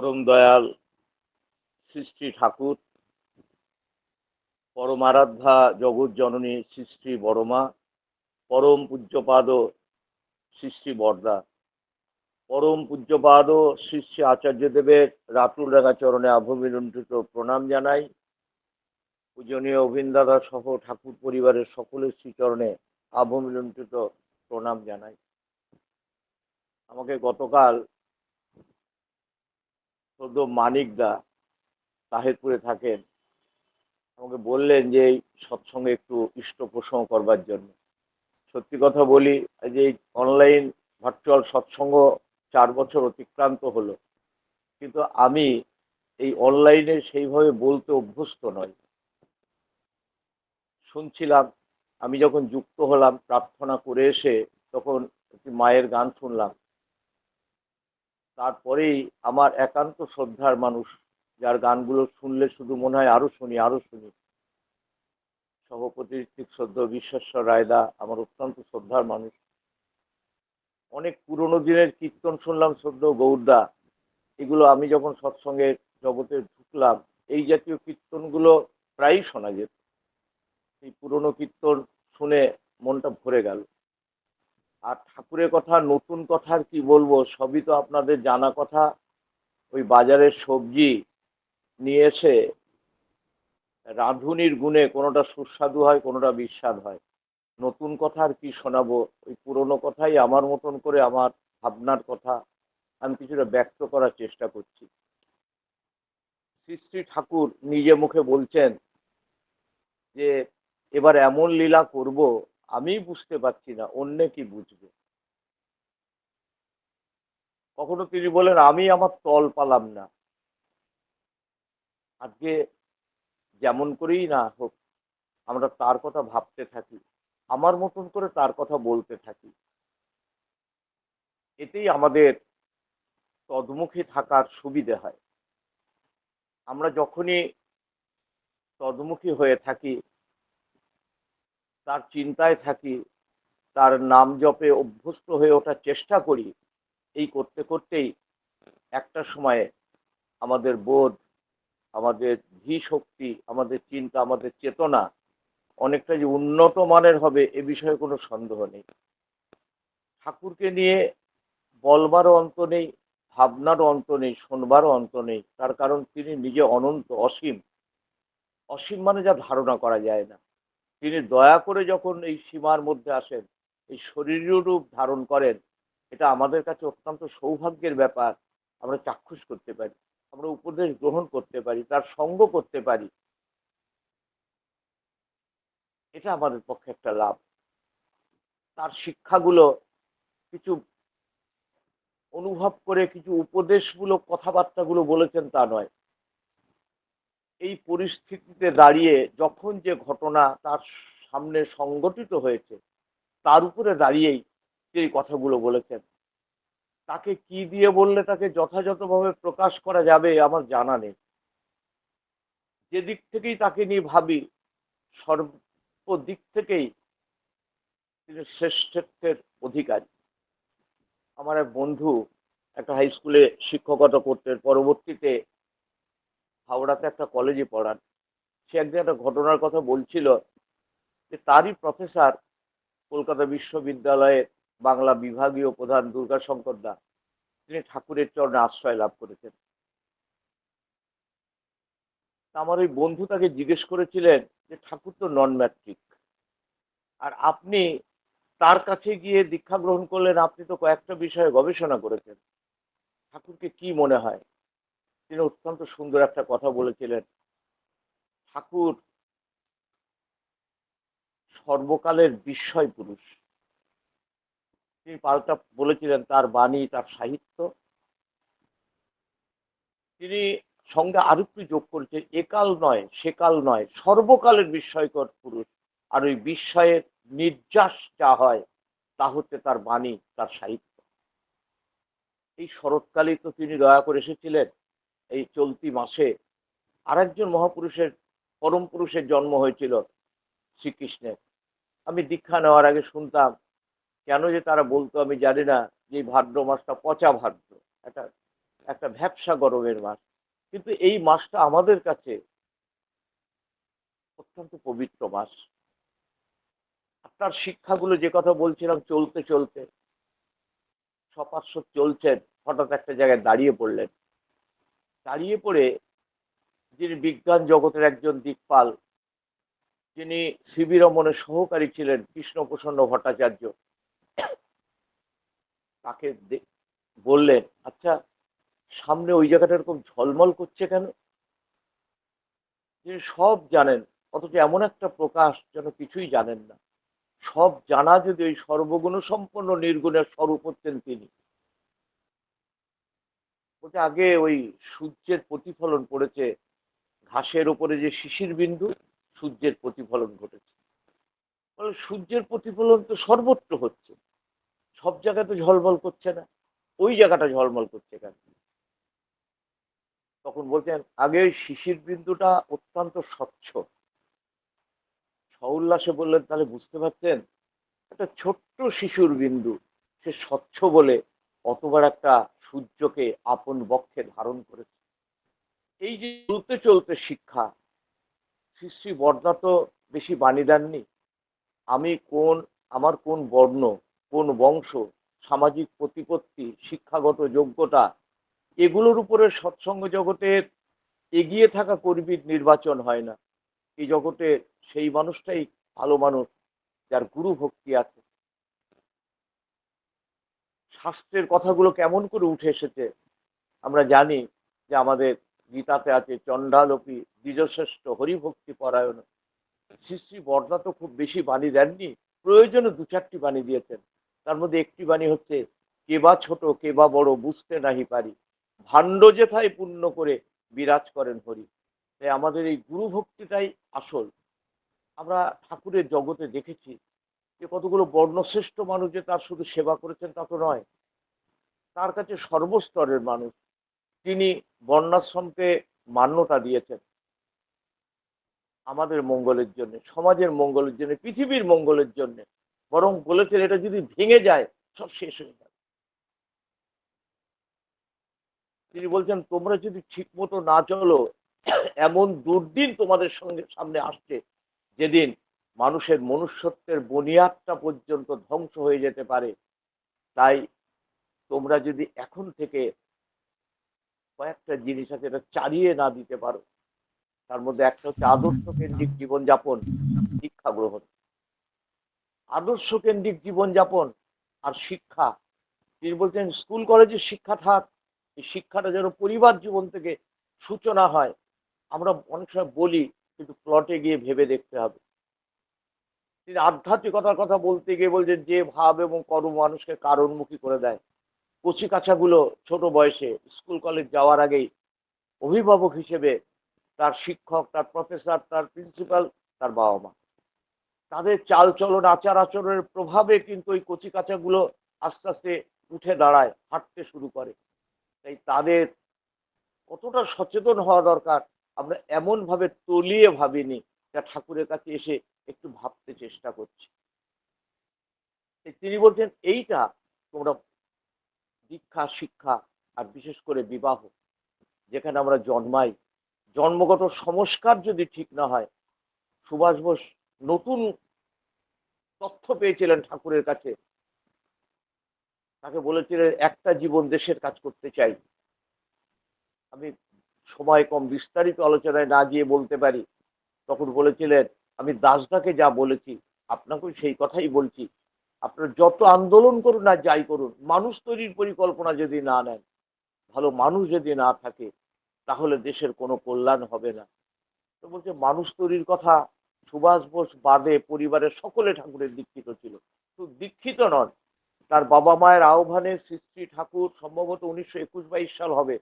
পরম দয়াল সৃষ্টি ঠাকুর পরমারাধ্যা জগৎ জননী সৃষ্টি বড়মা, পরম পূজ্যপাদ সৃষ্টি বরদা। পরম পূজ্যপাদ সৃষ্টি আচার্যদেবের রাতুল রাঙা চরণে আভবিলুণ্ঠিত প্রণাম জানাই। পূজনীয় অভিনদাদা সহ ঠাকুর পরিবারের সকলের শ্রীচরণে আভবিলুণ্ঠিত প্রণাম জানাই। আমাকে গতকাল সদ্য মানিকদা তাহেরপুরে থাকেন। আমাকে বললেন যে এই সৎসঙ্গে একটু ইষ্ট প্রসঙ্গ করবার জন্য। সত্যি কথা বলি যে এই অনলাইন ভার্চুয়াল সৎসঙ্গ চার বছর অতিক্রান্ত হলো, কিন্তু আমি এই অনলাইনে সেইভাবে বলতে অভ্যস্ত নই। শুনছিলাম, আমি যখন যুক্ত হলাম, প্রার্থনা করে এসে তখন একটি মায়ের গান শুনলাম। তারপরেই আমার একান্ত শ্রদ্ধার মানুষ, যার গানগুলো শুনলে শুধু মনে হয় আরও শুনি আরও শুনি। সভাপতি শ্রদ্ধ বিশ্বেশ্বর রায়দা আমার অত্যন্ত শ্রদ্ধার মানুষ। অনেক পুরনো দিনের কীর্তন শুনলাম শ্রদ্ধ গৌরদা। এগুলো আমি যখন সৎসঙ্গের জগতে ঢুকলাম, এই জাতীয় কীর্তনগুলো প্রায়ই শোনা যেত। এই পুরনো কীর্তন শুনে মনটা ভরে গেল। আর ঠাকুরের কথা, নতুন কথা আর কি বলব, সবই তো আপনাদের জানা কথা। ওই বাজারের সবজি নিয়ে এসে রাঁধুনির গুণে কোনোটা সুস্বাদু হয়, কোনোটা বিস্বাদ হয়। নতুন কথা আর কি শোনাবো, ওই পুরনো কথাই আমার মতন করে আমার ভাবনার কথা আমি কিছুটা ব্যক্ত করার চেষ্টা করছি। শ্রী শ্রী ঠাকুর নিজে মুখে বলছেন যে, এবার এমন লীলা করব আমি বুঝতে পারছি না, অন্যে কি বুঝবে? কখনো তিনি বলেন, আমি আমার তল পালাম না। আজকে যেমন করেই না হোক, আমরা তার কথা ভাবতে থাকি, আমার মতন করে তার কথা বলতে থাকি। এতেই আমাদের তদমুখী থাকার সুবিধে হয়। আমরা যখনই তদমুখী হয়ে থাকি তার চিন্তায় থাকি, তার নাম জপে অভ্যস্ত হয়ে ওঠার চেষ্টা করি, এই করতে করতেই একটা সময়ে আমাদের বোধ, আমাদের ধী শক্তি আমাদের চিন্তা, আমাদের চেতনা অনেকটা যে উন্নত মানের হবে এ বিষয়ে কোনো সন্দেহ নেই। ঠাকুরকে নিয়ে বলবারও অন্ত নেই, ভাবনারও অন্ত নেই, শোনবারও অন্ত নেই। তার কারণ তিনি নিজে অনন্ত অসীম। অসীম মানে যা ধারণা করা যায় না। তিনি দয়া করে যখন এই সীমার মধ্যে আসেন, এই শরীরীয় রূপ ধারণ করেন, এটা আমাদের কাছে অত্যন্ত সৌভাগ্যের ব্যাপার। আমরা চাক্ষুষ করতে পারি, আমরা উপদেশ গ্রহণ করতে পারি, তার সঙ্গ করতে পারি। এটা আমাদের পক্ষে একটা লাভ। তার শিক্ষাগুলো কিছু অনুভব করে, কিছু উপদেশমূলক কথাবার্তাগুলো বলেছেন তা নয়। এই পরিস্থিতিতে দাঁড়িয়ে যখন যে ঘটনা তার সামনে সংগঠিত হয়েছে, তার উপরে দাঁড়িয়েই যে কথাগুলো বলেছেন। তাকে কি দিয়ে বললে তাকে যথাযথভাবে প্রকাশ করা যাবে আমার জানা নেই। যে দিক থেকেই তাকে নিয়ে ভাবি, সর্বদিক থেকেই তিনি শ্রেষ্ঠত্বের অধিকারী। আমার এক বন্ধু, একটা হাই স্কুলে শিক্ষকতা করতেন। পরবর্তীতে হাওড়াতে একটা কলেজে পড়ান। সে একদিন একটা ঘটনার কথা বলছিল যে, তারই প্রফেসর কলকাতা বিশ্ববিদ্যালয়ের বাংলা বিভাগীয় প্রধান দুর্গাশঙ্কর দা। তিনি ঠাকুরের চরণে আশ্রয় লাভ করেছেন। আমার ওই বন্ধু তাকে জিজ্ঞেস করেছিলেন যে, ঠাকুর তো নন ম্যাট্রিক আর আপনি তার কাছে গিয়ে দীক্ষা গ্রহণ করলেন, আপনি তো কয়েকটা বিষয়ে গবেষণা করেছেন। ঠাকুরকে কি মনে হয়? তিনি অত্যন্ত সুন্দর একটা কথা বলেছিলেন। ঠাকুর সর্বকালের বিস্ময় পুরুষ। তিনি পাল্টা বলেছিলেন তার বাণী, তার সাহিত্য। তিনি সঙ্গে আরও একটু যোগ করেছে, একাল নয়, সেকাল নয়, সর্বকালের বিস্ময়কর পুরুষ। আর ওই বিস্ময়ের নির্যাস যা হয়, তা হচ্ছে তার বাণী, তার সাহিত্য। এই শরৎকালেই তো তিনি দয়া করে এসেছিলেন। এই চলতি মাসে আরেকজন মহাপুরুষের, পরম পুরুষের জন্ম হয়েছিল শ্রীকৃষ্ণের। আমি দীক্ষা নেওয়ার আগে শুনতাম, কেন যে তারা বলতো আমি জানি না যে ভাদ্র মাসটা পচা ভাদ্র, একটা একটা ভ্যাবসা গরমের মাস। কিন্তু এই মাসটা আমাদের কাছে অত্যন্ত পবিত্র মাস। আপনার শিক্ষাগুলো যে কথা বলছিলাম চলতে চলতে সপার্শ্ব চলছেন, হঠাৎ একটা জায়গায় দাঁড়িয়ে পড়লেন। দাঁড়িয়ে পড়ে যিনি বিজ্ঞান জগতের একজন দিকপাল, যিনি সিবি রমনের সহকারী ছিলেন কৃষ্ণপ্রসন্ন ভট্টাচার্য, তাকে বললেন আচ্ছা সামনে ওই জায়গাটা এরকম ঝলমল করছে কেন? তিনি সব জানেন, অথচ এমন একটা প্রকাশ যেন কিছুই জানেন না। সব জানা যদি ওই সর্বগুণ সম্পন্ন নির্গুণের স্বরূপ হচ্ছেন তিনি। বলতে আগে ওই সূর্যের প্রতিফলন পড়েছে ঘাসের ওপরে যে শিশির বিন্দু সূর্যের প্রতিফলন ঘটেছে। বলে, সূর্যের প্রতিফলন তো সর্বত্র হচ্ছে। সব জায়গায় তো ঝলমল করছে না। ওই জায়গাটা ঝলমল করছে কেন? তখন বলছেন আগে ওই শিশির বিন্দুটা অত্যন্ত স্বচ্ছ। সউল্লাসে বললেন তাহলে বুঝতে পারছেন একটা ছোট্ট শিশুর বিন্দু সে স্বচ্ছ বলে অতবার একটা সূর্যকে আপন বক্ষে ধারণ করেছে। এই যে চলতে চলতে শিক্ষা শ্রী শ্রী বর্দা তো বেশি বাণী দেননি। আমি কোন, আমার কোন বর্ণ, কোন বংশ, সামাজিক প্রতিপত্তি, শিক্ষাগত যোগ্যতা, এগুলোর উপরে সৎসঙ্গ জগতের এগিয়ে থাকা কর্মীর নির্বাচন হয় না। এই জগতে সেই মানুষটাই ভালো মানুষ, যার গুরু ভক্তি আছে। শাস্ত্রের কথাগুলো কেমন করে উঠে এসেছে, আমরা জানি যে আমাদের গীতাতে আছে, চণ্ডালোপী দ্বিজশ্রেষ্ঠ হরিভক্তি পরায়ণ। শ্রী শ্রী বর্দা তো খুব বেশি বাণী দেননি, প্রয়োজনে দু চারটি বাণী দিয়েছেন। তার মধ্যে একটি বাণী হচ্ছে, কে বা ছোট, কে বা বড় বুঝতে নাহি পারি। ভাণ্ড যেথায় পূর্ণ করে বিরাজ করেন হরি। তাই আমাদের এই গুরু ভক্তিটাই আসল। আমরা ঠাকুরের জগতে দেখেছি যে কতগুলো বর্ণশ্রেষ্ঠ মানুষ যে তার শুধু সেবা করেছেন তা তো নয়। তার কাছে সর্বস্তরের মানুষ, তিনি বর্ণাশ্রমকে মান্যতা দিয়েছেন। আমাদের মঙ্গলের জন্য, সমাজের মঙ্গলের জন্য, পৃথিবীর মঙ্গলের জন্য। বরং বলেছেন, এটা যদি ভেঙে যায়, সব শেষ হয়ে যাবে। তিনি বলছেন, তোমরা যদি ঠিক মতো না চলো, এমন দুর্দিন তোমাদের সঙ্গে সামনে আসছে যেদিন মানুষের মনুষ্যত্বের বুনিয়াদটা পর্যন্ত ধ্বংস হয়ে যেতে পারে। তাই তোমরা যদি এখন থেকে কয়েকটা জিনিস আছে এটা চালিয়ে না দিতে পারো, তার মধ্যে একটা হচ্ছে আদর্শ কেন্দ্রিক জীবনযাপন, শিক্ষা গ্রহণ। আদর্শ কেন্দ্রিক জীবনযাপন আর শিক্ষা, তিনি বলছেন স্কুল কলেজের শিক্ষা থাক, এই শিক্ষাটা যেন পরিবার জীবন থেকে সূচনা হয়। আমরা অনেক সময় বলি, কিন্তু প্লটে গিয়ে ভেবে দেখতে হবে। তিনি আধ্যাত্মিকতার কথা বলতে গিয়ে বলছেন, যে ভাব এবং কর্ম মানুষকে কারণমুখী করে দেয়। কচি কাছাগুলো ছোট বয়সে স্কুল কলেজ যাওয়ার আগেই অভিভাবক হিসেবে তার শিক্ষক, তার প্রফেসর, তার প্রিন্সিপাল, তার বাবা মা তাদের চালচলন আচার আচরণের প্রভাবে কিন্তু ওই কচি কাছাগুলো আস্তে আস্তে উঠে দাঁড়ায়, হাঁটতে শুরু করে। তাই তাদের কতটা সচেতন হওয়া দরকার, আমরা এমনভাবে তলিয়ে ভাবিনি, যা ঠাকুরের কাছে এসে একটু ভাবতে চেষ্টা করছি। তিনি বলছেন, এইটা তোমরা দীক্ষা, শিক্ষা আর বিশেষ করে বিবাহ যেখানে আমরা জন্মাই, জন্মগত সংস্কার যদি ঠিক না হয়, সুভাষ বোস নতুন তথ্য পেয়েছিলেন ঠাকুরের কাছে। তাকে বলেছিলেন, একটা জীবন দেশের কাজ করতে চাই। আমি সময় কম, বিস্তারিত আলোচনায় না গিয়ে বলতে পারি। তখন বলেছিলেন আমি দাসদাকে যা বলেছি, আপনাকেও সেই কথাই বলছি। আপনার যত আন্দোলন করুন আর যাই করুন, মানুষ তৈরির পরিকল্পনা যদি না নেন, ভালো মানুষ যদি না থাকে, তাহলে দেশের কোনো কল্যাণ হবে না। তো বলছে, মানুষ তৈরির কথা সুভাষ বোস বাদে পরিবারের সকলে ঠাকুরের দীক্ষিত ছিল। শুধু দীক্ষিত নন, তার বাবা মায়ের আহ্বানে শ্রী ঠাকুর সম্ভবত উনিশশো একুশ বাইশ সাল হবে।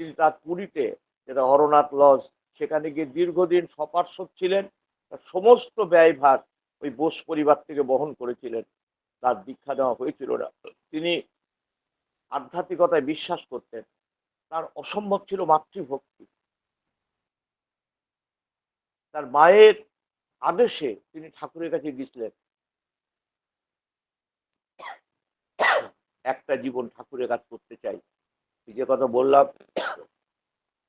তিনি তার পুরীতে, যেটা অরনাথ লজ সেখানে গিয়ে দীর্ঘদিন সপার্শ্বদ ছিলেন। সমস্ত ব্যয়ভার ওই বোস পরিবার থেকে বহন করেছিলেন। তার দীক্ষা দেওয়া হয়েছিল না। তিনি আধ্যাত্মিকতায় বিশ্বাস করতেন। তার অসম্ভব ছিল মাতৃভক্তি। তার মায়ের আদেশে তিনি ঠাকুরের কাছে গিয়েছিলেন। একটা জীবন ঠাকুরের কাজ করতে চাই। যে কথা বললাম,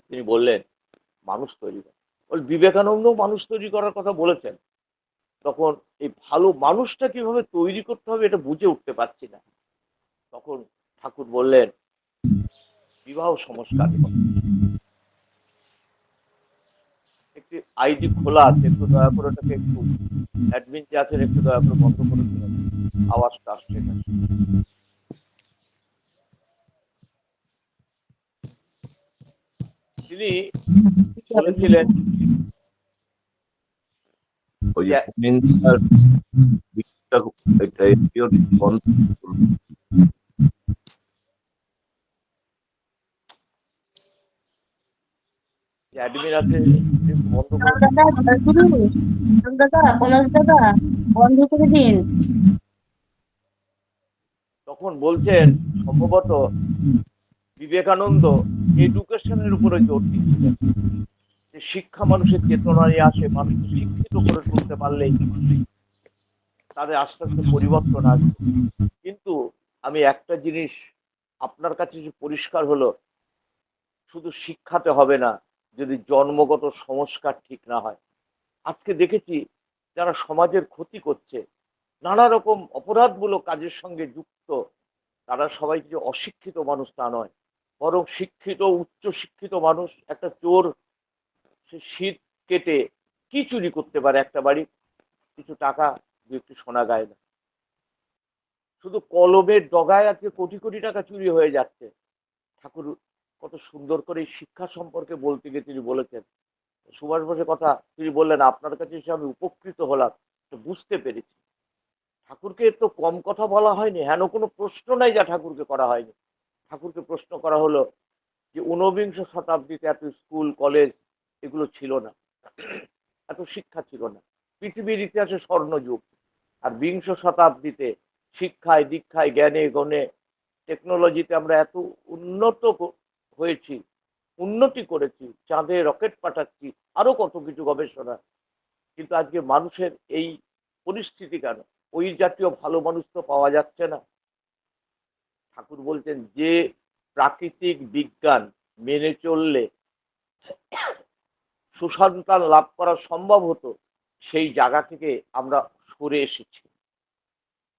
তিনি বললেন, মানুষ তৈরি করা। বিবেকানন্দ মানুষ তৈরি করার কথা বলেছেন। তখন এই ভালো মানুষটা কীভাবে তৈরি করতে হবে এটা বুঝে উঠতে পারছি না। তখন ঠাকুর বললেন, বিবাহ সংস্কার একটি আইডি খোলা আছে, একটু দয়া করে ওটাকে একটু অ্যাডমিন যে আছেন একটু দয়া করে বন্ধ করে দেবেন আওয়াজটা আসছে না। তিনি বলেছিলেন ওই যে অ্যাডমিন আছে বন্ধ দাদা দাদা বন্ধ করে দিন। তখন বলছেন সম্ভবত বিবেকানন্দ এডুকেশনের উপরে জোর দিচ্ছিলেন যে শিক্ষা মানুষের চেতনা নিয়ে আসে মানুষকে শিক্ষিত করে তুলতে পারলেই তাদের আস্তে আস্তে পরিবর্তন আসবে। কিন্তু আমি একটা জিনিস আপনার কাছে যে পরিষ্কার হলো, শুধু শিক্ষাতে হবে না, যদি জন্মগত সংস্কার ঠিক না হয়। আজকে দেখেছি যারা সমাজের ক্ষতি করছে, নানা রকম অপরাধমূলক কাজের সঙ্গে যুক্ত, তারা সবাই যে অশিক্ষিত মানুষ তা নয়, বরং শিক্ষিত উচ্চ শিক্ষিত মানুষ, একটা চোর সে শীত কেটে কি চুরি করতে পারে একটা বাড়ি? কিছু টাকা দু একটু সোনা গায় না শুধু কলমের ডগায় আজকে কোটি কোটি টাকা চুরি হয়ে যাচ্ছে। ঠাকুর, কত সুন্দর করে এই শিক্ষা সম্পর্কে বলতে গিয়ে তিনি বলেছেন। সুভাষ বোসের কথা তিনি বললেন, আপনার কাছে এসে আমি উপকৃত হলাম বুঝতে পেরেছি। ঠাকুরকে তো কম কথা বলা হয়নি, হেন কোনো প্রশ্ন নাই যা ঠাকুরকে করা হয়নি। ঠাকুরকে প্রশ্ন করা হলো যে, ঊনবিংশ শতাব্দীতে এত স্কুল, কলেজ এগুলো ছিল না। এত শিক্ষা ছিল না। পৃথিবীর ইতিহাসে স্বর্ণযুগ। আর বিংশ শতাব্দীতে শিক্ষায়, দীক্ষায়, জ্ঞানে, গণে টেকনোলজিতে আমরা এত উন্নত হয়েছি, উন্নতি করেছি, চাঁদে রকেট পাঠাচ্ছি, আরও কত কিছু গবেষণা। কিন্তু আজকে মানুষের এই পরিস্থিতি কেন? ওই জাতীয় ভালো মানুষ তো পাওয়া যাচ্ছে না। ঠাকুর বলছেন, যে প্রাকৃতিক বিজ্ঞান মেনে চললে সুসন্তান লাভ করা সম্ভব হতো, সেই জায়গা থেকে আমরা সরে এসেছি।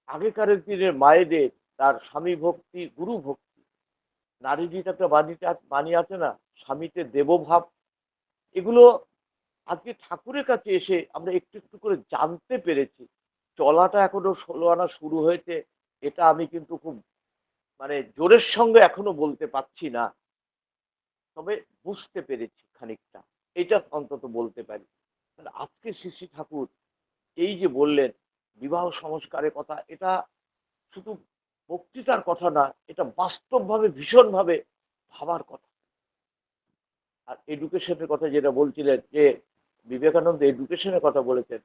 আগেকারের দিনের মায়েদের তার স্বামী ভক্তি, গুরু ভক্তি। নারীজিৎ একটা বাণীতে বাণী আছে না, স্বামীতে দেবভাব, এগুলো আজকে ঠাকুরের কাছে এসে আমরা একটু একটু করে জানতে পেরেছি। চলাটা এখনও ষোলো আনা শুরু হয়েছে, এটা আমি কিন্তু খুব মানে জোরের সঙ্গে এখনও বলতে পারছি না। তবে বুঝতে পেরেছি খানিকটা। এটা অন্তত বলতে পারি। আজকে শ্রী শ্রী ঠাকুর এই যে বললেন, বিবাহ সংস্কারের কথা, এটা শুধু বক্তৃতার কথা না, এটা বাস্তবভাবে, ভীষণভাবে ভাবার কথা। আর এডুকেশনের কথা যেটা বলছিলেন যে বিবেকানন্দ এডুকেশনের কথা বলেছেন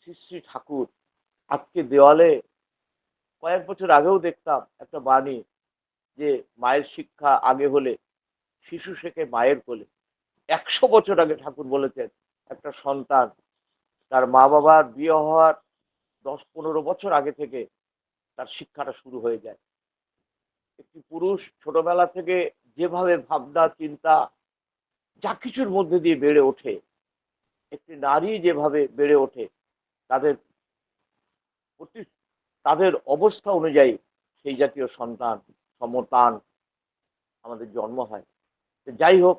শ্রী শ্রী ঠাকুর আজকে দেওয়ালে কয়েক বছর আগেও দেখতাম একটা বাণী যে মায়ের শিক্ষা আগে হলে শিশু শেখে মায়ের কোলে। একশো বছর আগে ঠাকুর বলেছেন, একটা সন্তান তার মা বাবার বিয়ে হওয়ার দশ পনেরো বছর আগে থেকে তার শিক্ষাটা শুরু হয়ে যায়। একটি পুরুষ ছোটবেলা থেকে যেভাবে ভাবনা, চিন্তা, যা কিছুর মধ্যে দিয়ে বেড়ে ওঠে, একটি নারী যেভাবে বেড়ে ওঠে, তাদের প্রতি, তাদের অবস্থা অনুযায়ী সেই জাতীয় সন্তান, সমতান আমাদের জন্ম হয়। যাই হোক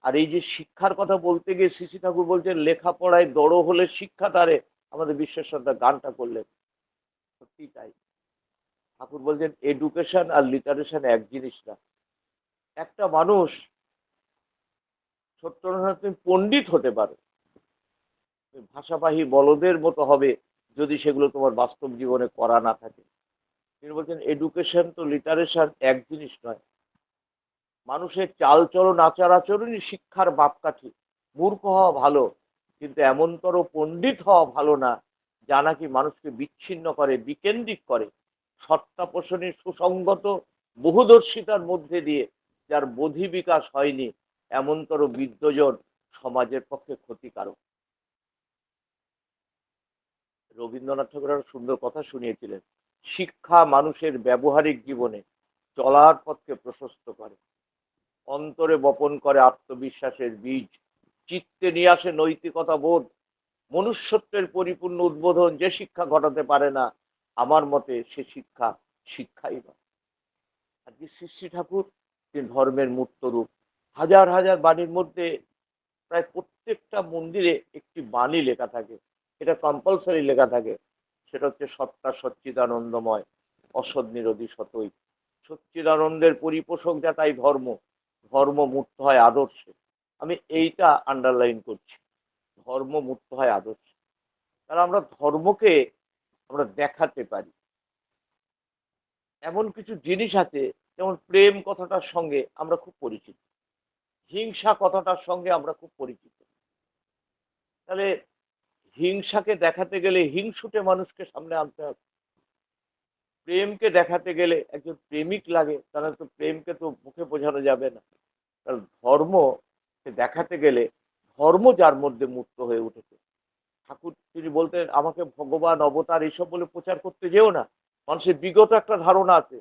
আর এই যে শিক্ষার কথা বলতে গিয়ে শ্রী ঠাকুর বলছেন, লেখাপড়ায় দড়ো হলে শিক্ষা তারে। আমাদের বিশ্বেশ্বরদা গানটা করলেন। সত্যি তাই। ঠাকুর বলছেন, এডুকেশন আর লিটারেশন এক জিনিস না। একটা মানুষ সত্যনারায়ণ তুমি পণ্ডিত হতে পারো। ভাষাবাহী বলদের মতো হবে যদি সেগুলো তোমার বাস্তব জীবনে করা না থাকে। তিনি বলছেন, এডুকেশন তো লিটারেশন এক জিনিস নয়। মানুষের চালচলন আচার আচরণই শিক্ষার মাপকাঠি মূর্খ হওয়া ভালো, কিন্তু এমনতর পণ্ডিত হওয়া ভালো না, যা নাকি মানুষকে বিচ্ছিন্ন করে, বিকেন্দ্রিক করে। সত্তা পোষণের সুসংগত, বহুদর্শিতার মধ্যে দিয়ে যার বোধি বিকাশ হয়নি, এমনতর বিদ্যজন সমাজের পক্ষে ক্ষতিকারক। রবীন্দ্রনাথ ঠাকুর একটা সুন্দর কথা শুনিয়েছিলেন। শিক্ষা মানুষের ব্যবহারিক জীবনে চলার পথকে প্রশস্ত করে। অন্তরে বপন করে আত্মবিশ্বাসের বীজ। চিত্তে নিয়ে আসে নৈতিকতা বোধ। মনুষ্যত্বের পরিপূর্ণ উদ্বোধন যে শিক্ষা ঘটাতে পারে না, আমার মতে সে শিক্ষা শিক্ষাই নয়। আজকে শ্রী ঠাকুর, তিনি ধর্মের মূর্ত রূপ। হাজার হাজার বাণীর মধ্যে প্রায় প্রত্যেকটা মন্দিরে একটি বাণী লেখা থাকে। এটা কম্পালসারি লেখা থাকে। সেটা হচ্ছে সত্তা সচ্চিদানন্দময়, অসৎ নিরোধী সতই। সচ্চিদানন্দের পরিপোষক যা তাই ধর্ম। ধর্ম মুক্ত হয় আদর্শে। আমি এইটা আন্ডারলাইন করছি ধর্ম মুক্ত হয় আদর্শে। কারণ আমরা ধর্মকে আমরা দেখাতে পারি। এমন কিছু জিনিস আছে, যেমন প্রেম কথাটার সঙ্গে আমরা খুব পরিচিত। হিংসা কথাটার সঙ্গে আমরা খুব পরিচিত। তাহলে হিংসাকে দেখাতে গেলে হিংসুটে মানুষকে সামনে আনতে হবে। প্রেমকে দেখাতে গেলে একজন প্রেমিক লাগে, তাহলে তো প্রেমকে তো মুখে বোঝানো যাবে না। কারণ ধর্মকে দেখাতে গেলে ধর্ম যার মধ্যে মুক্ত হয়ে উঠেছে। ঠাকুর তিনি বলতেন, আমাকে ভগবান, অবতার এইসব বলে প্রচার করতে যেও না। মানুষের বিগত একটা ধারণা আছে,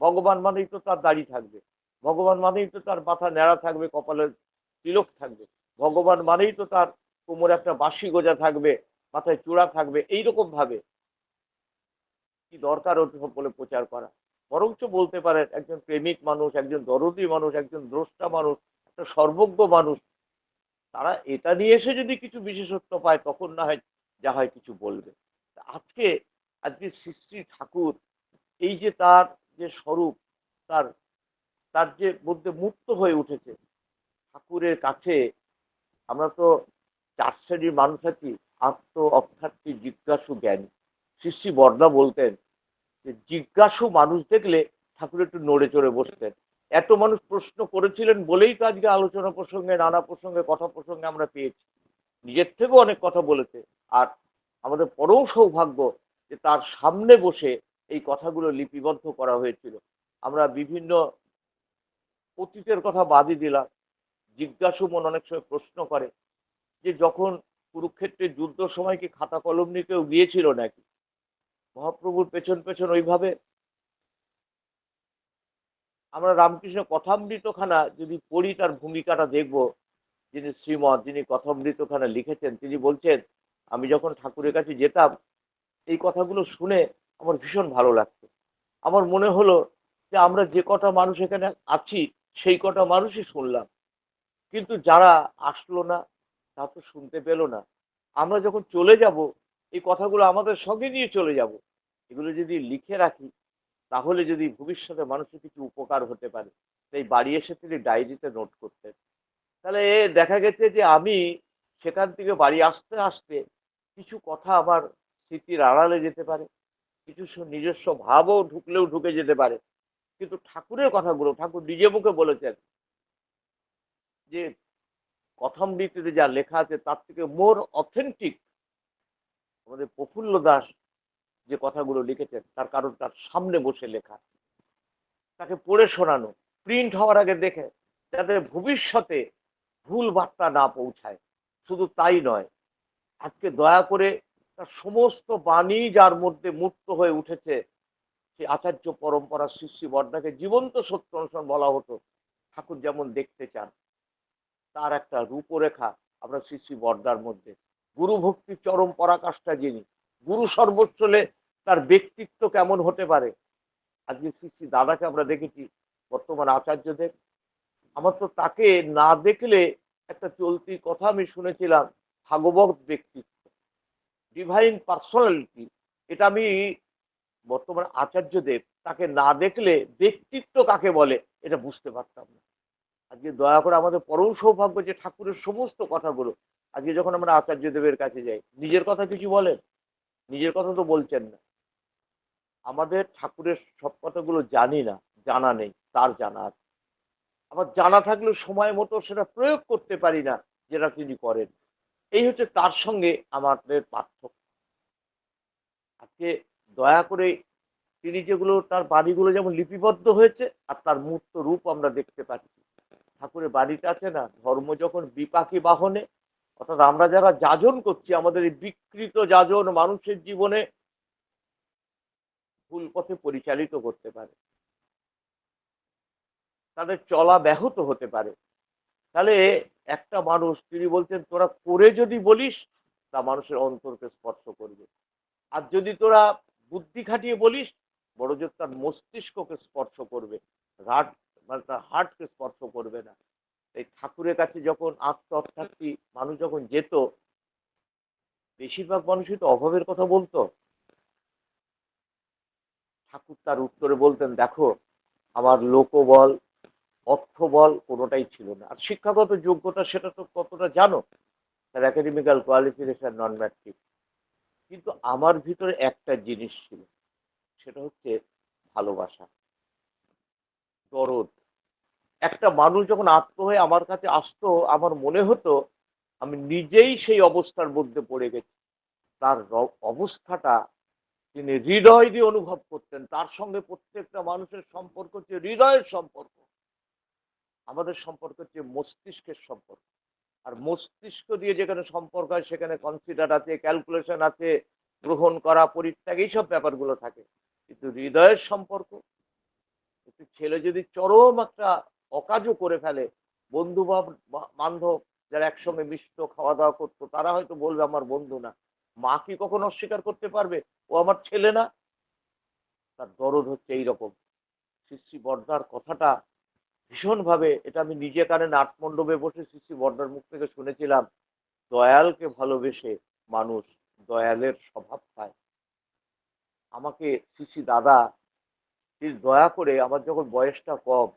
ভগবান মানেই তো তার দাড়ি থাকবে। ভগবান মানেই তো তার মাথা ন্যাড়া থাকবে কপালের তিলক থাকবে। ভগবান মানেই তো তার কোমরে একটা বাঁশি গোজা থাকবে, মাথায় চূড়া থাকবে। এইরকম ভাবে কি দরকার ওসব বলে প্রচার করা? বরঞ্চ বলতে পারেন, একজন প্রেমিক মানুষ, একজন দরদি মানুষ, একজন দ্রষ্টা মানুষ, একটা সর্বজ্ঞ মানুষ, তারা এটা নিয়ে এসে যদি কিছু বিশেষত্ব পায়, তখন না হয় যা হয় কিছু বলবে। আজকে আজকে শ্রী ঠাকুর, এই যে তার যে স্বরূপ, তার তার যে মধ্যে মুক্ত হয়ে উঠেছে, ঠাকুরের কাছে আমরা তো চার শ্রেণির মানুষ আছি আত্ম অর্থার্থী জিজ্ঞাসু জ্ঞানী। শ্রী শ্রী বর্দা বলতেন জিজ্ঞাসু মানুষ দেখলে ঠাকুর একটু নড়ে চড়ে বসতেন। এত মানুষ প্রশ্ন করেছিলেন বলেই তো আজকে আলোচনা প্রসঙ্গে, নানা প্রসঙ্গে, কথা প্রসঙ্গে আমরা পেয়েছি। নিজের থেকেও অনেক কথা বলেছে। আর আমাদের পরম সৌভাগ্য যে তার সামনে বসে এই কথাগুলো লিপিবদ্ধ করা হয়েছিল। আমরা বিভিন্ন অতীতের কথা বাদই দিলাম। জিজ্ঞাসু মন অনেক সময় প্রশ্ন করে যে যখন কুরুক্ষেত্রের যুদ্ধ সময় কি খাতা কলম নিয়ে কেউ গিয়েছিল নাকি? মহাপ্রভুর পেছন পেছন ওইভাবে। আমরা রামকৃষ্ণ কথামৃতখানা যদি পড়ি, তার ভূমিকাটা দেখব। যিনি শ্রীমৎ, যিনি কথামৃতখানা লিখেছেন, তিনি বলছেন, আমি যখন ঠাকুরের কাছে যেতাম, এই কথাগুলো শুনে আমার ভীষণ ভালো লাগতো। আমার মনে হলো যে আমরা যে কটা মানুষ এখানে আছি, সেই কটা মানুষই শুনলাম। কিন্তু যারা আসলো না, তা তো শুনতে পেল না। আমরা যখন চলে যাব এই কথাগুলো আমাদের সঙ্গে নিয়ে চলে যাব। এগুলো যদি লিখে রাখি, তাহলে যদি ভবিষ্যতে মানুষের কিছু উপকার হতে পারে, তাই বাড়ি এসে তিনি ডায়েরিতে নোট করতেন। তাহলে এ দেখা গেছে যে আমি সেখান থেকে বাড়ি আসতে আসতে কিছু কথা আমার স্মৃতির আড়ালে যেতে পারে, কিছু নিজস্ব ভাবও ঢুকলেও ঢুকে যেতে পারে। কিন্তু ঠাকুরের কথাগুলো, ঠাকুর নিজে মুখে বলেছেন যে কথামৃতিতে যা লেখা আছে তার থেকে মোর অথেন্টিক আমাদের প্রফুল্ল দাস যে কথাগুলো লিখেছেন, তার কারণ তার সামনে বসে লেখা। তাকে পড়ে শোনানো প্রিন্ট হওয়ার আগে দেখে, যাতে ভবিষ্যতে ভুল বার্তা না পৌঁছায়। শুধু তাই নয়, আজকে দয়া করে তার সমস্ত বাণী যার মধ্যে মুক্ত হয়ে উঠেছে, সেই আচার্য পরম্পরা শ্রী বর্ণাকে জীবন্ত সত্য অনুসরণ বলা হতো, ঠাকুর যেমন দেখতে চান, তার একটা রূপরেখা আমরা শ্রী বর্দার মধ্যে গুরু ভক্তির চরম পরাকাষ্ঠা যিনি, গুরু সর্বোচ্চলে তার ব্যক্তিত্ব কেমন হতে পারে? আজকে শ্রী শ্রী দাদাকে আমরা দেখেছি, বর্তমান আচার্যদের। আমার তো তাকে না দেখলে একটা চলতি কথা আমি শুনেছিলাম, ভাগবত ব্যক্তিত্ব। ডিভাইন পার্সোনালিটি এটা আমি বর্তমান আচার্যদেব তাকে না দেখলে ব্যক্তিত্ব কাকে বলে, এটা বুঝতে পারতাম না। আজকে দয়া করে আমাদের পরম সৌভাগ্য যে ঠাকুরের সমস্ত কথাগুলো আজকে যখন আমরা আচার্যদেবের কাছে যাই, নিজের কথা কিছু বলেন? নিজের কথা তো বলছেন না। আমাদের ঠাকুরের সব কথাগুলো জানি না, জানা নেই, তার জানা আছে। আবার জানা থাকলেও সময় মতো সেটা প্রয়োগ করতে পারি না, যেটা তিনি করেন। এই হচ্ছে তার সঙ্গে আমাদের পার্থক্য। আজকে দয়া করে তিনি যেগুলো, তার বাড়িগুলো যেমন লিপিবদ্ধ হয়েছে, আর তার মূর্ত রূপ আমরা দেখতে পাচ্ছি। ঠাকুরের বাড়িটা আছে না, ধর্ম যখন বিপাকী বাহনে অর্থাৎ আমরা যারা যাজন করছি, আমাদের এই বিকৃত যাজন মানুষের জীবনে ভুল পথে পরিচালিত করতে পারে। তাদের চলা ব্যাহত হতে পারে। তাহলে একটা মানুষ, তিনি বলছেন, তোরা করে যদি বলিস, তা মানুষের অন্তরকে স্পর্শ করবে। আর যদি তোরা বুদ্ধি খাটিয়ে বলিস বড় জোর তার মস্তিষ্ককে স্পর্শ করবে। রাট মানে তার হার্টকে স্পর্শ করবে না। এই ঠাকুরের কাছে যখন আত্মহত্যার্থী মানুষ যখন যেত, বেশিরভাগ মানুষই তো অভাবের কথা বলতো। ঠাকুর তার উত্তরে বলতেন, দেখো, আমার লোকবল, অর্থবল কোনোটাই ছিল না। আর শিক্ষাগত যোগ্যতা সেটা তো কতটা জানো? তার একাডেমিক্যাল কোয়ালিফিকেশন নন ম্যাট্রিক কিন্তু আমার ভিতরে একটা জিনিস ছিল, সেটা হচ্ছে ভালোবাসা, দরদ। একটা মানুষ যখন আত্ম হয়ে আমার কাছে আসতো, আমার মনে হতো, আমি নিজেই সেই অবস্থার মধ্যে পড়ে গেছি। তার অবস্থাটা তিনি হৃদয় দিয়ে অনুভব করতেন। তার সঙ্গে প্রত্যেকটা মানুষের সম্পর্ক হচ্ছে হৃদয়ের সম্পর্ক। আমাদের সম্পর্ক হচ্ছে মস্তিষ্কের সম্পর্ক। আর মস্তিষ্ক দিয়ে যেখানে সম্পর্ক হয়, সেখানে কনসিডার আছে ক্যালকুলেশন আছে, গ্রহণ করা, পরিত্যাগ, এইসব ব্যাপারগুলো থাকে। কিন্তু হৃদয়ের সম্পর্ক, একটি ছেলে যদি চরম একটা অকাজও করে ফেলে। বন্ধু বান্ধব যারা একসঙ্গে মিষ্ট খাওয়া দাওয়া করতো, তারা হয়তো বলবে, আমার বন্ধু না। মা কি কখনো অস্বীকার করতে পারবে? ও আমার ছেলে না? তার দরদ হচ্ছে এইরকম। শ্রী বর্দার কথাটা ভীষণভাবে, এটা আমি নিজে কানে নাটমণ্ডপে বসে শ্রী বর্দার মুখ থেকে শুনেছিলাম, দয়ালকে ভালোবেসে মানুষ দয়ালের স্বভাব পায়। আমাকে শ্রী দাদা দয়া করে আমার যখন বয়সটা কম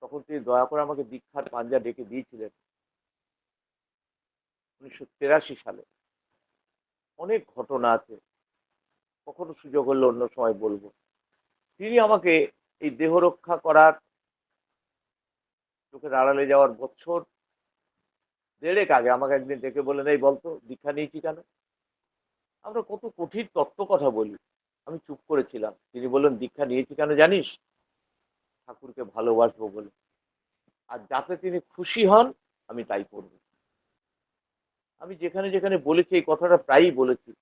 তখন তিনি দয়া করে আমাকে দীক্ষার পাঞ্জা ডেকে দিয়েছিলেন। উনিশশো সালে। অনেক ঘটনা আছে। কখনো সুযোগ হলে অন্য সময় বলব। তিনি আমাকে এই দেহ রক্ষা করার, চোখের আড়ালে যাওয়ার বছর দেড়েক আগে আমাকে একদিন ডেকে বললেন, এই বলতো দীক্ষা নিয়েছি কেন? আমরা কত কঠিন তত্ত্ব কথা বলি। আমি চুপ করেছিলাম। তিনি বললেন, দীক্ষা নিয়েছি কেন জানিস? ঠাকুরকে ভালোবাসবো বলে। আর যাতে তিনি খুশি হন, আমি তাই করব। আমি যেখানে যেখানে বলেছি, এই কথাটা প্রায়ই বলেছি।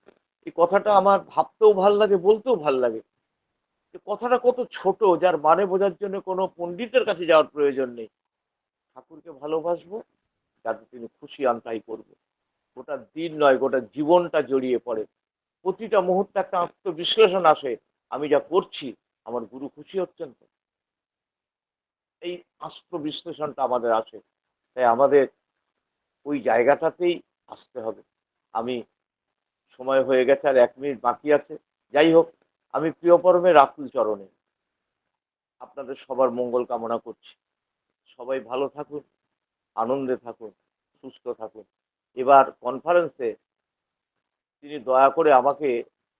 এই কথাটা আমার ভাবতেও ভালো লাগে, বলতেও ভালো লাগে। যে কথাটা কত ছোট, যার মানে বোঝার জন্য কোনো পণ্ডিতের কাছে যাওয়ার প্রয়োজন নেই। ঠাকুরকে ভালোবাসবো, যাতে তিনি খুশি হন, তাই করব। গোটা দিন নয়, গোটা জীবনটা জড়িয়ে পড়ে। প্রতিটা মুহূর্তে একটা আত্মবিশ্লেষণ আসে, আমি যা করছি, আমার গুরু খুশি হচ্ছেন তো। এই আত্মবিশ্লেষণটা আমাদের আসে তাই আমাদের ওই জায়গাটাতেই আসতে হবে। আমি সময় হয়ে গেছে আর এক মিনিট বাকি আছে। যাই হোক, আমি প্রিয় পরমে রাতুল চরণে আপনাদের সবার মঙ্গল কামনা করছি। সবাই ভালো থাকুন, আনন্দে থাকুন, সুস্থ থাকুন। এবার কনফারেন্সে তিনি দয়া করে আমাকে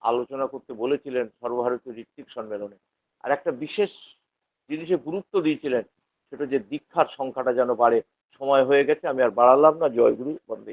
আলোচনা করতে বলেছিলেন সর্বভারতীয় ঋত্বিক সম্মেলনে। আর একটা বিশেষ জিনিসে গুরুত্ব দিয়েছিলেন, সেটা যে দীক্ষার সংখ্যাটা যেন বাড়ে, সময় হয়ে গেছে, আমি আর বাড়ালাম না, জয়গুরু বন্দে